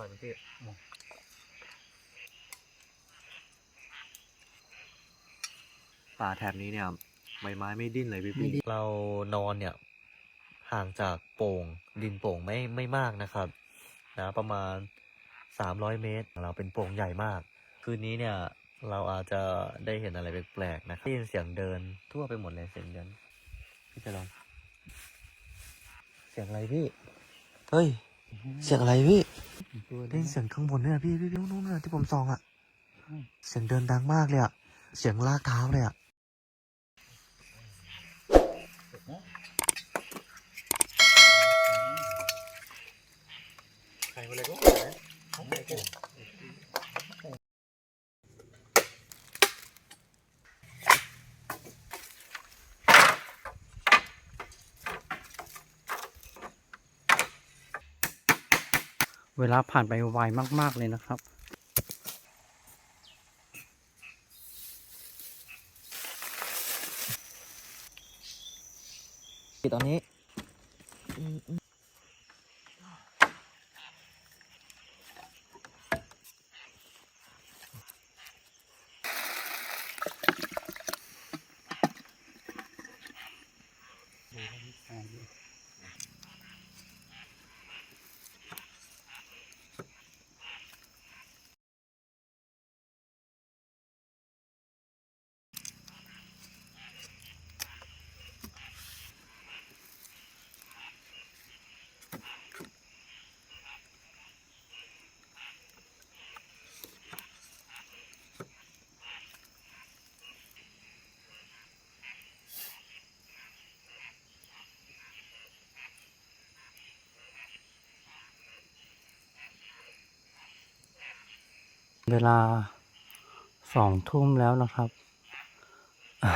ร่อยไหมพี่ป่าแถบนี้เนี่ยใบไม้ไม่ดิ้นเลยพี่ไม่พี่ดิ้นเรานอนเนี่ย ห่างจากโป่งดินโป่งไม่ไม่มากนะครับ นะประมาณสามร้อยเมตร เราเป็นโป่งใหญ่มาก คืนนี้เนี่ย เราอาจจะได้เห็นอะไรแปลกๆนะครับได้ยินเสียงเดินทั่วไปหมดเลยเสียงเดินพี่จะลอง เสียงอะไรพี่ เฮ้ย เสียงอะไรพี่ตัวได้ยินเสียงข้างบนเนี่ยพี่พี่พี่นู้นน่ะที่ผมส่องอะเสียงเดินดังมากเลยอะเสียงลากเท้าเลยอะใครมาเลยก็ เวลาผ่านไปไวมากๆเลยนะครับ ตอนนี้ เวลาสองทุ่มแล้วนะครับอ่า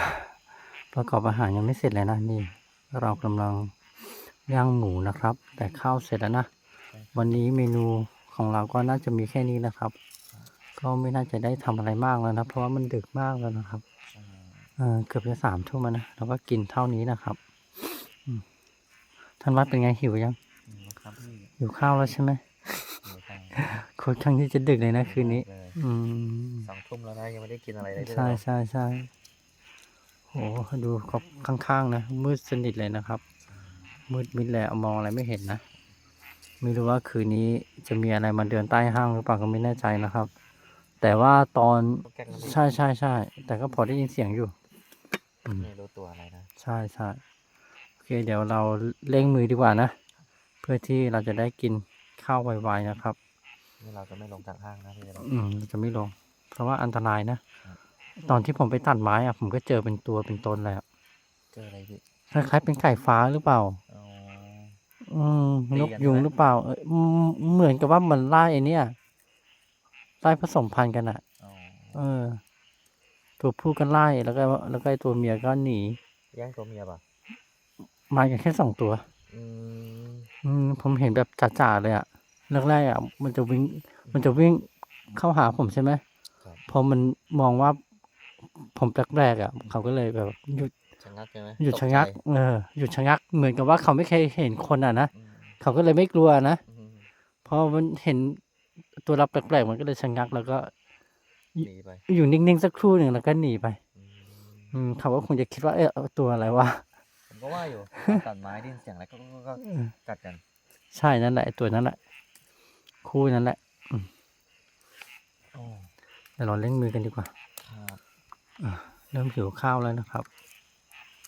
ประกอบอาหารยังไม่เสร็จเลยนะนี่ เรากำลังย่างหมูนะครับ แต่ข้าวเสร็จแล้วนะ วันนี้เมนูของเราก็น่าจะมีแค่นี้นะครับ ก็ไม่น่าจะได้ทำอะไรมากแล้วนะ เพราะว่ามันดึกมากแล้วนะครับเออเกือบจะสามทุ่มแล้วนะเราก็กินเท่านี้นะครับอืมท่านวัดเป็นไงหิวยังครับพี่หิวข้าวแล้วใช่ไหมเดี๋ยวไป ค่อนข้างที่จะดึกเลยนะคืนนี้ เลยอืม สองทุ่มแล้วนะยังไม่ได้กินอะไรเลยด้วยใช่เหรอใช่ใช่โหดูเขาข้างๆนะ มืดสนิทเลยนะครับ มืดมิดเลยมองอะไรไม่เห็นนะ ไม่รู้ว่าคืนนี้จะมีอะไรมาเดินใต้ห้างหรือเปล่าก็ไม่แน่ใจนะครับ แต่ว่าตอนแกล้งน้ำพริกใช่ใช่ใช่แต่ก็พอได้ยินเสียงอยู่อืมไม่รู้ตัวอะไรนะใช่ใช่โอเค เดี๋ยวเราเร่งมือดีกว่านะ เพื่อที่เราจะได้กินข้าวไวๆนะครับ นี่เราจะไม่ลงจากห้างนะพี่เราอืมเราจะไม่ลง เพราะว่าอันตรายนะ ตอนที่ผมไปตัดไม้อะผมก็เจอเป็นตัวเป็นตนเลยอะเจออะไรพี่คล้ายๆเป็นไก่ฟ้าหรือเปล่าอ๋อ อืมตีนกันกยุงใช่ไหม หรือเปล่าเอยอืมเหมือนกับว่ามันไล่ไอเนี่ยไล่ผสมพันธุ์กันอะอ๋อเออ ตัวผู้ก็ไล่แล้วก็ แล้วก็ไอตัวเมียก็หนีแย่งตัวเมียป่ะมากันแค่สองตัว อืม อืมผมเห็นแบบจ่าๆเลยอะ แรกๆอะมันจะวิ่ง มันจะวิ่งเข้าหาผมใช่ไหมครับพอมันมองว่า ผมแปลกๆอะเขาก็เลยแบบหยุดชะงักใช่ไหมหยุดตกชะงักใจเออหยุดชะงัก เหมือนกับว่าเขาไม่เคยเห็นคนอะนะอืมเขาก็เลยไม่กลัวนะอืมเพราะมันเห็นตัวเราแปลกๆมันก็เลยชะงัก แล้วก็หนีไปอยู่นิ่งๆสักครู่หนึ่งแล้วก็หนีไป อืมอืมเขาก็คงจะคิดว่าเออเอาตัวอะไรวะผมก็ว่าอยู่ตัดไม้ได้ยินเสียงอะไรก็ก็ก็เออกัดกัน ใช่นั่นแหละไอ้ตัวนั้นแหละ คู่นั้นแหละโอ้เดี๋ยวเราเล่นมือกันดีกว่าครับเริ่มหิวข้าวแล้วนะครับ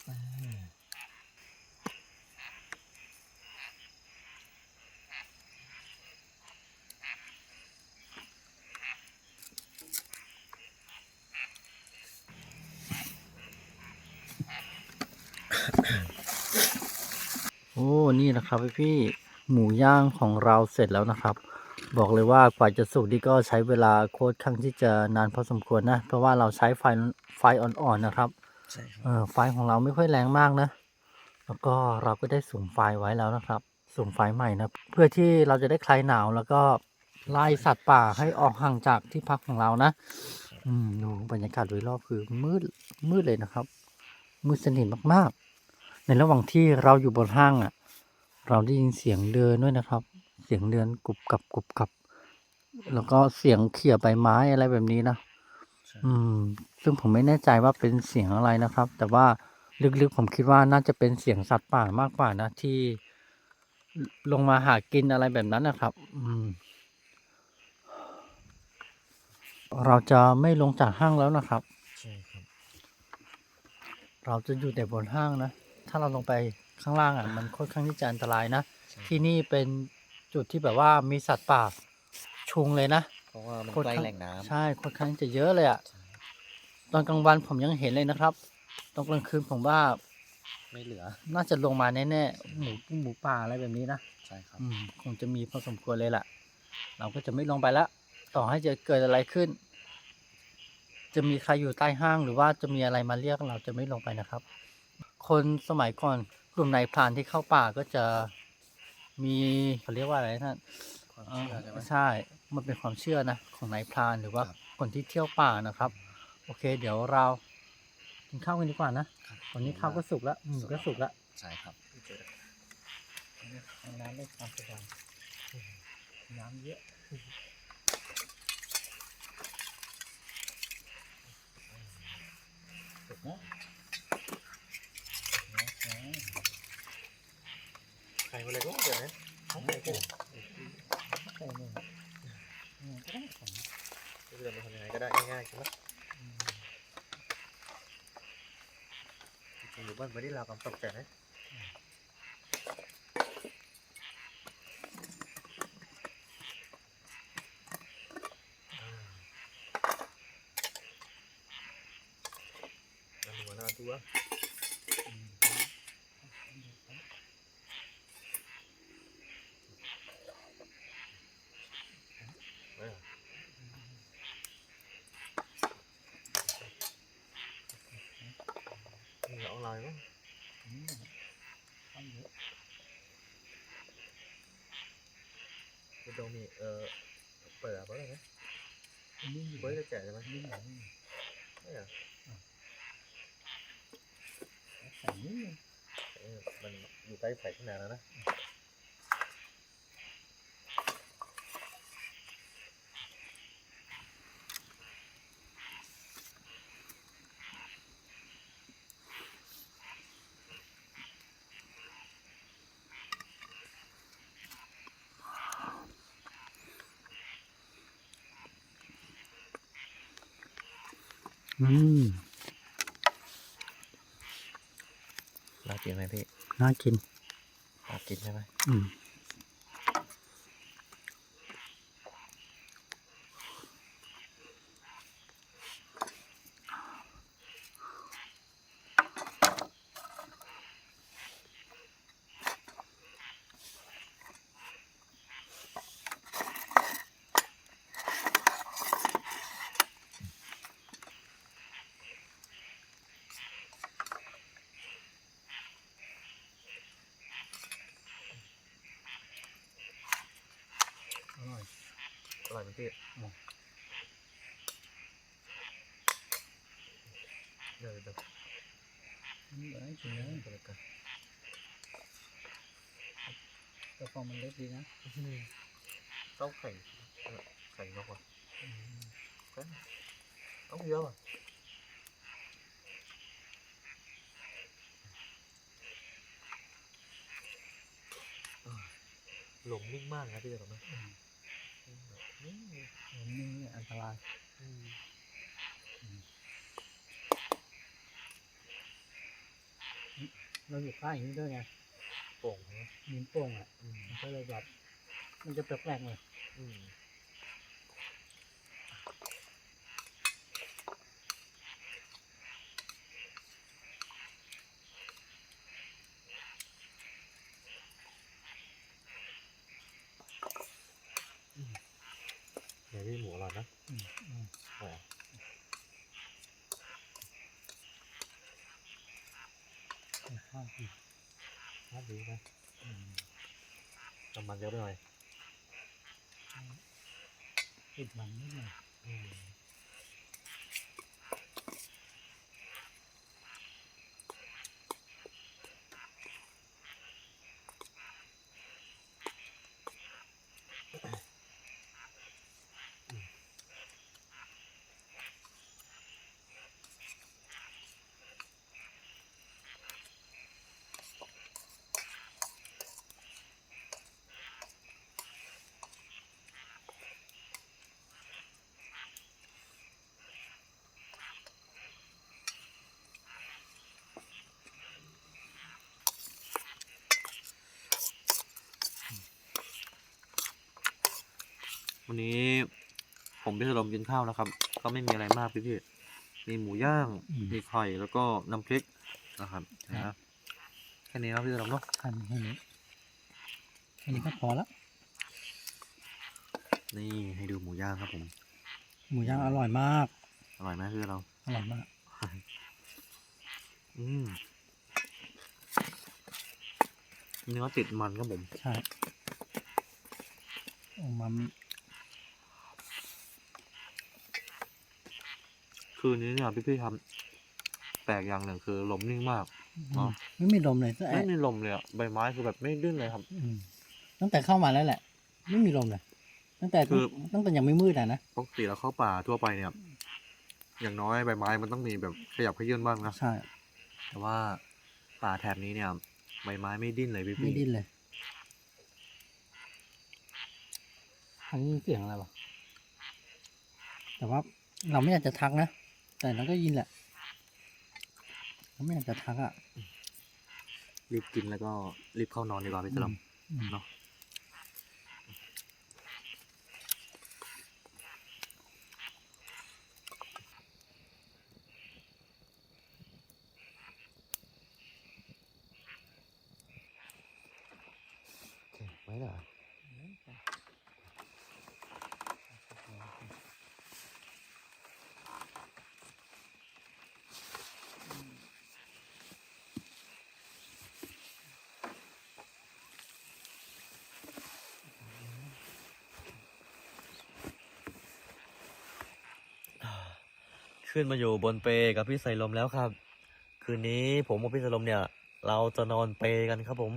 อ่าโอ้ นี่นะครับพี่ๆหมูย่างของเราเสร็จแล้วนะครับ บอกเลยว่ากว่าจะสุกนี่ก็ใช้เวลาโคตรข้างที่จะนานพอสมควรนะ เพราะว่าเราใช้ไฟไฟอ่อนๆนะครับใช่ครับเออไฟของเราไม่ค่อยแรงมากนะ แล้วก็เราก็ได้สุ่มไฟไว้แล้วนะครับ สุ่มไฟใหม่นะ เพื่อที่เราจะได้คลายหนาวแล้วก็ไล่สัตว์ป่าให้ออกห่างจากที่พักของเรานะ อืมดูบรรยากาศโดยรอบคือมืดมืดเลยนะครับ มืดสนิทมากๆ ในระหว่างที่เราอยู่บนห้างอะ เราได้ยินเสียงเดินด้วยนะครับ เสียงเดินกรุบกับกรุบกับ แล้วก็เสียงเขี่ยใบไม้อะไรแบบนี้นะใช่อืม ซึ่งผมไม่แน่ใจว่าเป็นเสียงอะไรนะครับ แต่ว่าลึกๆผมคิดว่าน่าจะเป็นเสียงสัตว์ป่ามากกว่านะที่ลงมาหากินอะไรแบบนั้นนะครับ อืม เราจะไม่ลงจากห้างแล้วนะครับ ใช่ครับ เราจะอยู่แต่บนห้างนะ ถ้าเราลงไปข้างล่างอะ มันค่อนข้างที่จะอันตรายนะใช่ที่นี่เป็น จุดที่แบบว่ามีสัตว์ป่าชุงเลยนะเพราะว่ามันค่อนใกล้ข้างแหล่งน้ำใช่ค่อนข้างจะเยอะเลยอะใช่ตอนกลางวันผมยังเห็นเลยนะครับ ตอนกลางคืนผมว่าไม่เหลือ น่าจะลงมาแน่ๆหมูหมูป่าอะไรแบบนี้นะใช่ครับอืมคงจะมีพอสมควรเลยล่ะ เราก็จะไม่ลงไปละต่อให้จะเกิดอะไรขึ้น จะมีใครอยู่ใต้ห้างหรือว่าจะมีอะไรมาเรียกเราจะไม่ลงไปนะครับ คนสมัยก่อนกลุ่มนายพรานที่เข้าป่าก็จะ มีเขาเรียกว่าอะไรนะท่านความเอ่อเชื่อใช่ไหม ใช่ มันเป็นความเชื่อนะของนายพรานหรือว่าครับ คนที่เที่ยวป่านะครับ โอเค เดี๋ยวเรากินข้าวกันดีกว่านะครับวันนี้ข้าวก็สุกแล้วหมูก็สุกแล้วใช่ครับ น้ำได้ความสบายน้ำเยอะสุกนะ ใครมาเลยก็เดี๋ยวนะใช่เลยใช่เลยเนี่ยก็ได้เรื่องมันทำยังไงก็ได้ง่ายๆใช่ไหมอยู่บ้านไม่ได้ลากำตกใจนะอ่าหัวหน้าตัว เออนี่เอาอะไรมั้ง อืมข้าวเยอะ คุณโดมีเออเปิดอะไรไหมอันนี้อยู่เปิดจะแจกใช่ไหมนี่หน่อยนี่ไม่เหรอใส่นิดนึงเออมันอยู่ใกล้ไฟข้างในแล้วนะ อืมน่ากินไหมพี่น่ากินน่ากินใช่ไหมอืม อร่อย อร่อยไหมพี่ อืม เดี๋ยวเดี๋ยว อืมอร่อยจริงเลยกันกระเพรามันเล็กดีนะต้องไข่ไข่นกอะเต้องเยอะอะหลงนิ่งมากนะพี่เดี๋ยวนะนิ่งนิ่งอันตราย อืม เราอยู่ใกล้อย่างนี้ด้วยไงโป่งใช่ไหมนิ้นโป่งอะอืมมันก็เลยแบบมันจะแปลกๆหน่อยอืมเดี๋ยวพี่หมูอร่อยนะ อืมอืม อร่อย ข้าวดี น่าดีนะ อืม น้ำมัน เยอะไปหน่อย ติดมันนิดหน่อย วันนี้ผมพี่สลมกินข้าวนะครับ ก็ไม่มีอะไรมากพี่พี่มีหมูย่าง อืม มีไข่แล้วก็น้ำพริกนะครับนะแค่นี้ครับพี่สลมเนาะทำแค่นี้แค่นี้ก็พอละนี่ให้ดูหมูย่างครับผมหมูย่างอร่อยมาก อร่อยไหมพี่เรา อร่อยมาก อืมเนื้อติดมันครับผม ใช่ออกมา คืนนี้เนี่ยพี่พี่ๆทำแปลกอย่างหนึ่งคือลมนิ่งมากอ๋อไม่มีลมเลยสักไม่แอะมีลมเลยอะใบไม้คือแบบไม่ดิ้นเลยครับอืมตั้งแต่เข้ามาแล้วแหละ ไม่มีลมเลยตั้งแต่คือตั้งแต่ยังไม่มืดอะนะปกติเราเข้าป่าทั่วไปเนี่ย อย่างน้อยใบไม้มันต้องมีแบบขยับขยื่นบ้างนะใช่แต่ว่าป่าแถบนี้เนี่ย ใบไม้ไม่ดิ้นเลยพี่ไม่พี่ดิ้นเลยอันนี้เสียงอะไรวะแต่ว่าเราไม่อยากจะทักนะ แต่เราก็ยินแหละเราไม่อยากจะทักอะ รีบกินแล้วก็รีบเข้านอนดีกว่าพี่สลัมอืม เนาะ ขึ้นมาอยู่บนเปกับพี่ไซลมแล้วครับ คืนนี้ผมกับพี่ไซลมเนี่ย เราจะนอนเปกันครับผม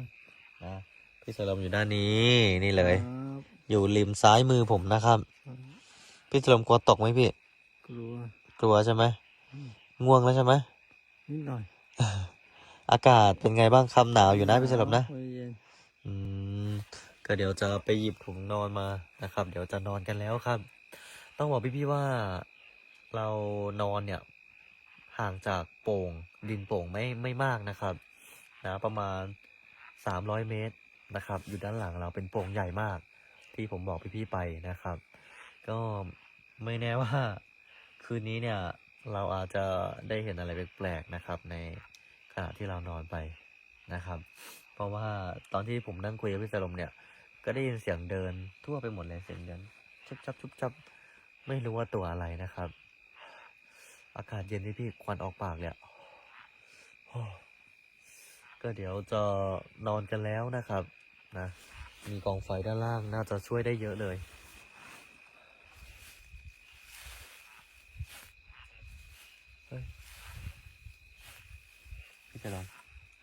นะพี่ไซลมอยู่ด้านนี้นี่เลยครับอยู่ริมซ้ายมือผมนะครับ พี่ไซลมกลัวตกไหมพี่ กลัว กลัวใช่ไหมอืมง่วงแล้วใช่ไหมนิดหน่อย อากาศเป็นไงบ้างคำหนาวอยู่นะพี่ไซลมนะโอ้ยเย็นอืมก็เดี๋ยวจะไปหยิบถุงนอนมานะครับ เดี๋ยวจะนอนกันแล้วครับ ต้องบอกพี่ๆว่า เรานอนเนี่ยห่างจากโป่งดินโป่งไม่ไม่มากนะครับนะประมาณสามร้อยเมตรนะครับ อยู่ด้านหลังเราเป็นโป่งใหญ่มาก ที่ผมบอกพี่ๆไปนะครับ ก็ไม่แน่ว่าคืนนี้เนี่ยเราอาจจะได้เห็นอะไรแปลกๆนะครับ ในขณะที่เรานอนไปนะครับ เพราะว่าตอนที่ผมนั่งคุยกับพี่สลมเนี่ย ก็ได้ยินเสียงเดินทั่วไปหมดเลยเสียงเดินชุบชับชุบชับไม่รู้ว่าตัวอะไรนะครับ อากาศเย็นที่พี่ควันออกปากเลยอะโอ้ก็เดี๋ยวจะนอนกันแล้วนะครับ นะ มีกองไฟด้านล่างน่าจะช่วยได้เยอะเลยเฮ้ยพี่จะลอง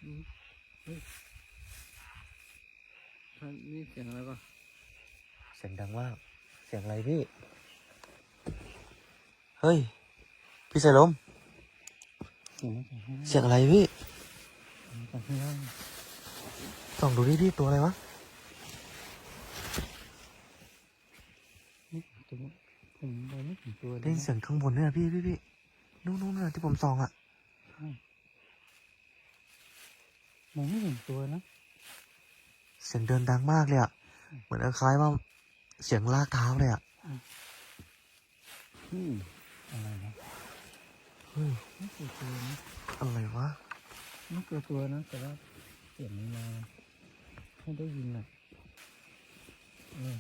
อืมเฮ้ยท่านนี่เสียงอะไรปะเสียงดังมาก เสียงอะไรพี่ เฮ้ย พี่สายลม เสียงจากข้างล่างเสียงอะไรพี่จากข้างล่างส่องดูดิพี่ตัวอะไรวะนี่ตัวผมมองไม่เห็นตัวเลได้ยยินนะเสียงข้างบนเนี่ยพี่พี่พี่นู่นนู่นน่ะที่ผมส่องอะใช่มองไม่เห็นตัวนะ เสียงเดินดังมากเลยอะเหมือนคล้ายๆว่าเสียงลากเท้าเลยอะอืมอะไรนะ เฮ้ยไม่เจอตัวนะอะไรวะไม่เจอตัวนะแต่ว่าเสียงมันมาให้ได้ยินอะเออ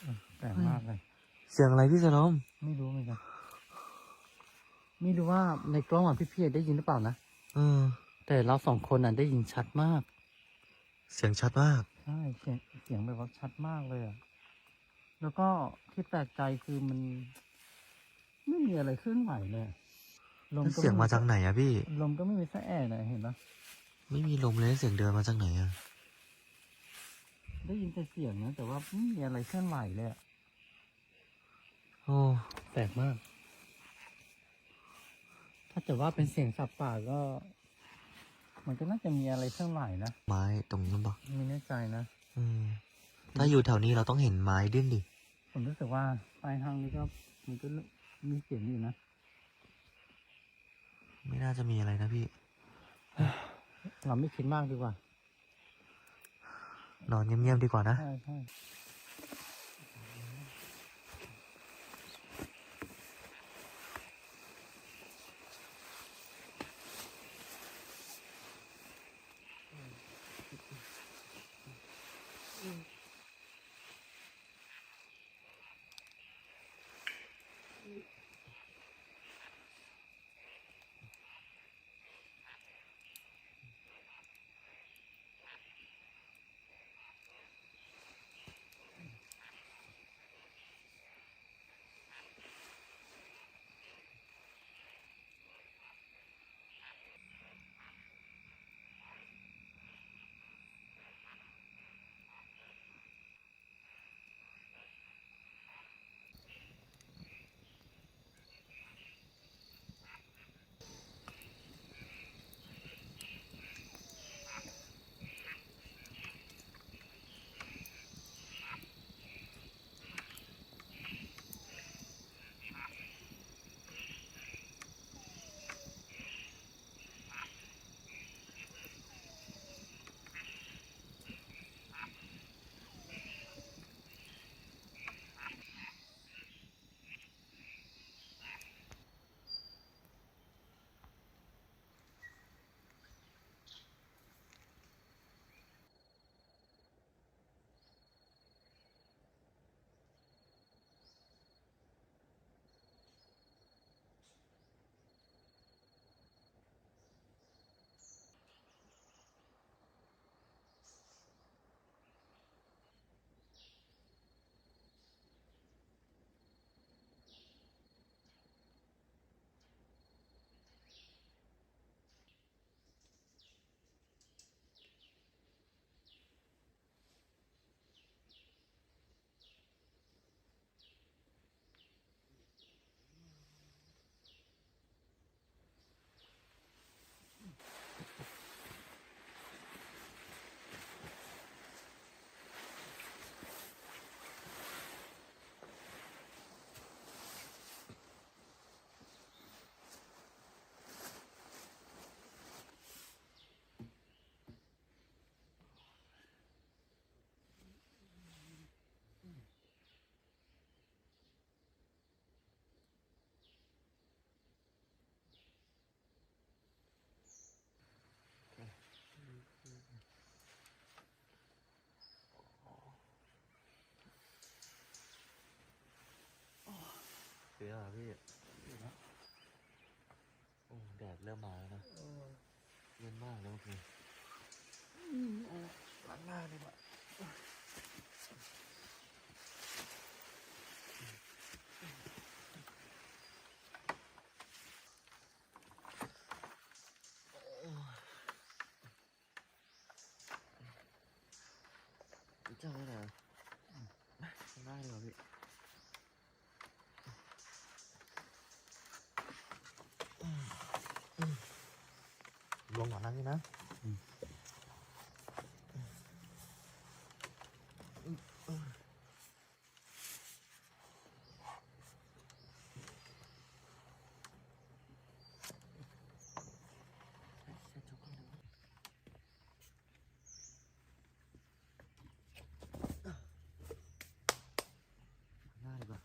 เออแปลกมากเลย เสียงอะไรพี่สายลมไม่รู้เหมือนกันไม่รู้ว่าในกล้องอะพี่ๆได้ยินหรือเปล่านะเออ แต่เราสองคนอะได้ยินชัดมาก เสียงชัดมากใช่เสียงเสียงแบบว่าชัดมากเลยอะแล้วก็ที่แปลกใจคือมัน ไม่มีอะไรเคลื่อนไหวเลยอะลมก็เสียงมาจากไหนอะพี่ ลมก็ไม่มีสักแอะเลยเห็นปะไม่มีลมเลยเสียงเดินมาจากไหนอะได้ยินแต่เสียงนะแต่ว่าไม่มีอะไรเคลื่อนไหวเลยอะโอ้แปลกมาก ถ้าจะว่าเป็นเสียงสัตว์ป่าก็ มันก็น่าจะมีอะไรเคลื่อนไหวนะไม้ตรงนั้นปะไม่แน่ใจนะอืม ถ้าอยู่แถวนี้เราต้องเห็นไม้ดิ้นดิผมรู้สึกว่าปลายทางนี้ก็มันก็ มีเสียงอยู่นะ ไม่น่าจะมีอะไรนะพี่ เราไม่คิดมากดีกว่า นอนเงียบๆดีกว่านะ ใช่ใช่ ริ่มมาแล้วนะเย็นมากแล้วเมื่อคืนล้างหน้าดีกว่า เจ้าอะไรข้างหน้าเลยเหรอพี่ ลงก่อนนั่งนี่นะ หน้าดีกว่า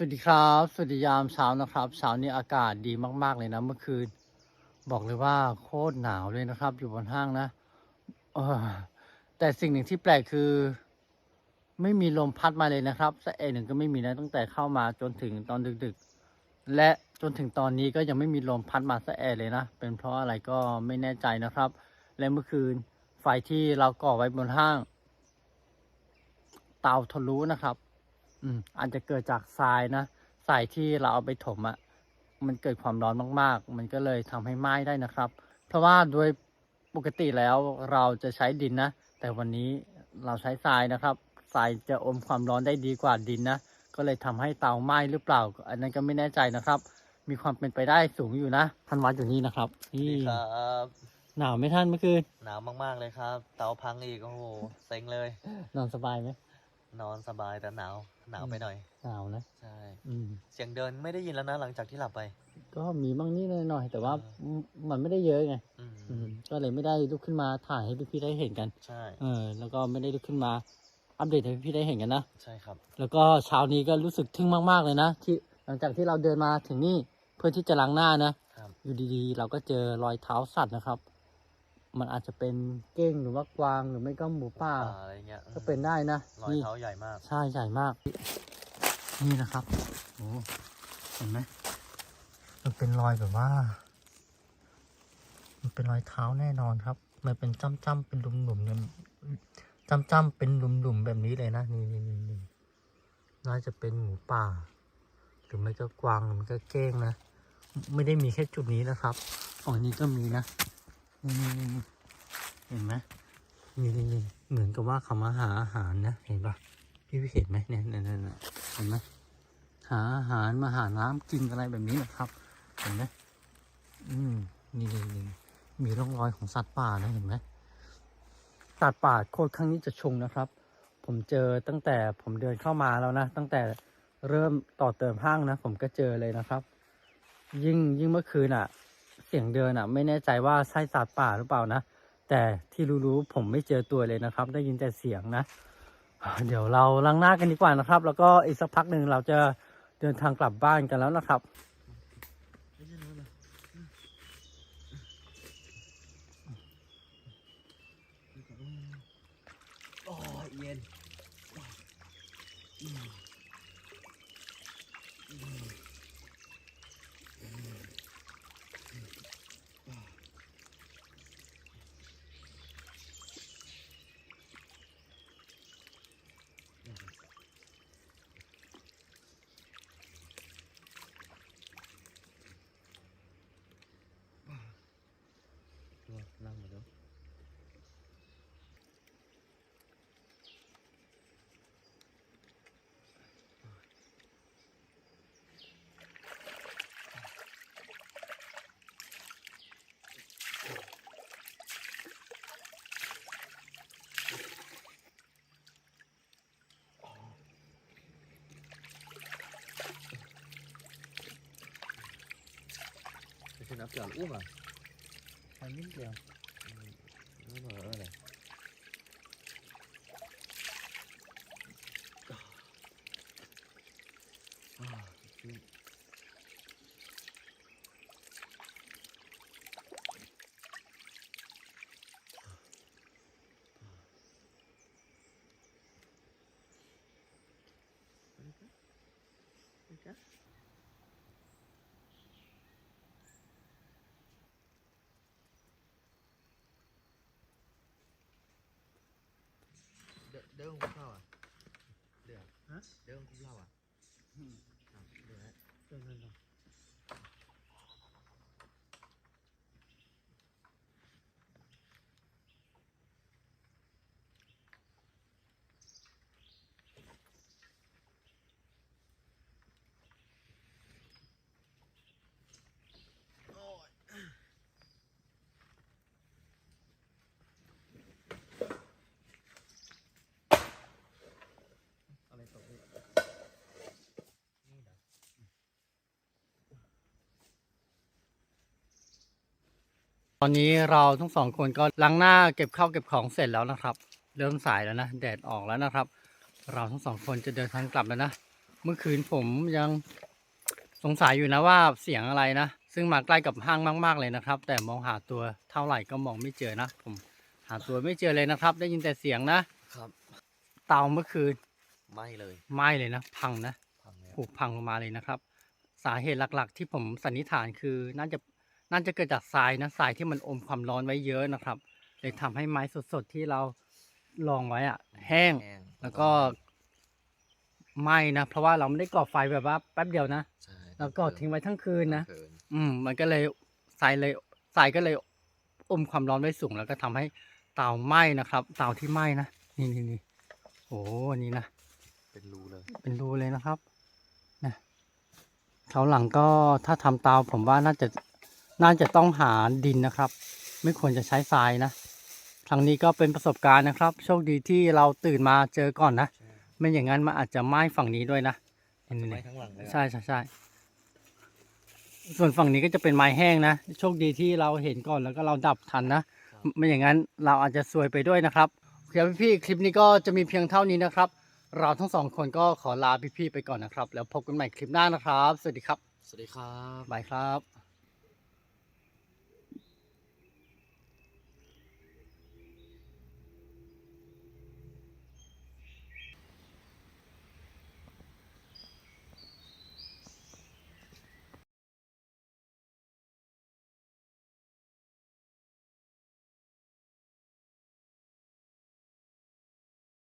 สวัสดีครับ สวัสดียามเช้านะครับเช้านี้อากาศดีมาก ๆ เลยนะเมื่อคืน บอกเลยว่าโคตรหนาวเลยนะครับ อยู่บนห้างนะออแต่สิ่งหนึ่งที่แปลกคือ ไม่มีลมพัดมาเลยนะครับสักเอหนึ่งก็ไม่มีนะตั้งแต่เข้ามาจนถึงตอนดึกๆ และจนถึงตอนนี้ก็ยังไม่มีลมพัดมาสักแอเลยนะ เป็นเพราะอะไรก็ไม่แน่ใจนะครับ และเมื่อคืนไฟที่เราก่อไว้บนห้าง เตาทะลุนะครับ อืมอาจจะเกิดจากทรายนะทรายที่เราเอาไปถมอะ่ะมันเกิดความร้อนมากๆ มันก็เลยทำให้ไหม้ได้นะครับ เพราะว่าโดยปกติแล้วเราจะใช้ดินนะ แต่วันนี้เราใช้ทรายนะครับทรายจะอมความร้อนได้ดีกว่าดินนะ ก็เลยทำให้เตาไหม้หรือเปล่า อันนั้นก็ไม่แน่ใจนะครับ มีความเป็นไปได้สูงอยู่นะท่านวัดอยู่นี่นะครับนี่ดีครับหนาวไหมท่านเมื่อคืนหนาวมากๆเลยครับ เตาพังอีกโอ้โหเซ็งเลย นอนสบายไหม นอนสบายแต่หนาวหนาวไปหน่อย หนาวนะ ใช่ อืม เสียงเดินไม่ได้ยินแล้วนะหลังจากที่หลับไป ก็มีบ้างนิดหน่อยๆแต่ว่าเออมันไม่ได้เยอะไงอืมอืมก็เลยไม่ได้ลุกขึ้นมาถ่ายให้พี่ๆได้เห็นกัน ใช่ เออ แล้วก็ไม่ได้ลุกขึ้นมา อัปเดตให้พี่ๆได้เห็นกันนะ ใช่ครับ แล้วก็เช้านี้ก็รู้สึกทึ่งมากๆเลยนะที่หลังจากที่เราเดินมาถึงนี่เพื่อที่จะล้างหน้านะครับอยู่ดีๆ เราก็เจอรอยเท้าสัตว์นะครับ มันอาจจะเป็นเก้งหรือว่ากวางหรือไม่ก็หมูป่าอะไรเงี้ยก็เป็นได้นะรอยนี่ เท้าใหญ่มาก ใช่ใหญ่มาก นี่นะครับโอ้เห็นไหมมันเป็นรอยแบบว่า มันเป็นรอยเท้าแน่นอนครับ มันเป็นจ้ำๆเป็นหลุมๆเนี่ยจ้ำๆเป็นหลุมๆแบบนี้เลยนะนี่นี่นี่นี่น่าจะเป็นหมูป่า หรือไม่ก็กวางหรือไม่ก็เก้งนะไม่ได้มีแค่จุดนี้นะครับฝั่งนี้ก็มีนะนี่นี่นี่นี่ เห็นไหมนี่นี่นี่เหมือนกับว่าเขามาหาอาหารนะ เห็นปะพี่พี่เห็นไหมเนี่ยเนี่ยเนี่ยเห็นไหมหาอาหารมาหาน้ำกินอะไรแบบนี้นะครับ เห็นไหมอืมนี่นี่นี่มีร่องรอยของสัตว์ป่านะเห็นไหมสัตว์ป่าโคตรครั้งนี้จะชงนะครับ ผมเจอตั้งแต่ผมเดินเข้ามาแล้วนะ ตั้งแต่เริ่มต่อเติมห้างนะ ผมก็เจอเลยนะครับ ยิ่งยิ่งเมื่อคืนอะ เสียงเดินอะ ไม่แน่ใจว่าใช่สัตว์ป่าหรือเปล่านะ แต่ที่รู้ๆผมไม่เจอตัวเลยนะครับ ได้ยินแต่เสียงนะ เดี๋ยวเราล้างหน้ากันดีกว่านะครับ แล้วก็อีกสักพักหนึ่งเราจะเดินทางกลับบ้านกันแล้วนะครับ nó kiểu úp à thành những kiểu. เดินคุ้มเล่าอะอะเดือด เดินเดินเดิน อะไรตกนี่นี่เหรอ ตอนนี้เราทั้งสองคนก็ล้างหน้าเก็บข้าวเก็บของเสร็จแล้วนะครับ เริ่มสายแล้วนะแดดออกแล้วนะครับ เราทั้งสองคนจะเดินทางกลับแล้วนะเมื่อคืนผมยังสงสัยอยู่นะว่าเสียงอะไรนะ ซึ่งมาใกล้กับห้างมาก ๆเลยนะครับ แต่มองหาตัวเท่าไหร่ก็มองไม่เจอนะ ผมหาตัวไม่เจอเลยนะครับ ได้ยินแต่เสียงนะครับ เตาเมื่อคืนไม่เลยไหม้เลยนะ พังนะพังเลยผุพังลงมาเลยนะครับ สาเหตุหลักๆ ที่ผมสันนิษฐานคือน่าจะ น่าจะเกิดจากทรายนะทรายที่มันอมความร้อนไว้เยอะนะครับเลยทำให้ไม้สดๆที่เราลองไว้อะแห้งแล้วก็ไหม้นะเพราะว่าเราไม่ได้ก่อไฟแบบว่าแป๊บเดียวนะใช่แล้วก็ทิ้งไว้ทั้งคืนนะเกินอืมมันก็เลยทรายเลยทรายก็เลยอมความร้อนไว้สูงแล้วก็ทำให้เตาไหม้นะครับ เตาที่ไหม้นะนี่นี่นี่โอ้อันนี้นะ เป็นรูเลย เป็นรูเลยนะครับนะเขาวหลังก็ถ้าทำเตาผมว่าน่าจะ น่าจะต้องหาดินนะครับ ไม่ควรจะใช้ทรายนะครั้งนี้ก็เป็นประสบการณ์นะครับ โชคดีที่เราตื่นมาเจอก่อนนะใช่ไม่อย่างนั้นมันอาจจะไหม้ฝั่งนี้ด้วยนะนี่ไม่ๆทั้งหลังเลยอะใช่ใช่ใช่ส่วนฝั่งนี้ก็จะเป็นไม้แห้งนะ โชคดีที่เราเห็นก่อนแล้วก็เราดับทันนะ ไม่อย่างนั้นเราอาจจะซวยไปด้วยนะครับโอเคครับพี่ๆคลิปนี้ก็จะมีเพียงเท่านี้นะครับ เราทั้งสองคนก็ขอลาพี่ๆไปก่อนนะครับ แล้วพบกันใหม่คลิปหน้านะครับ สวัสดีครับ สวัสดีครับ บายครับ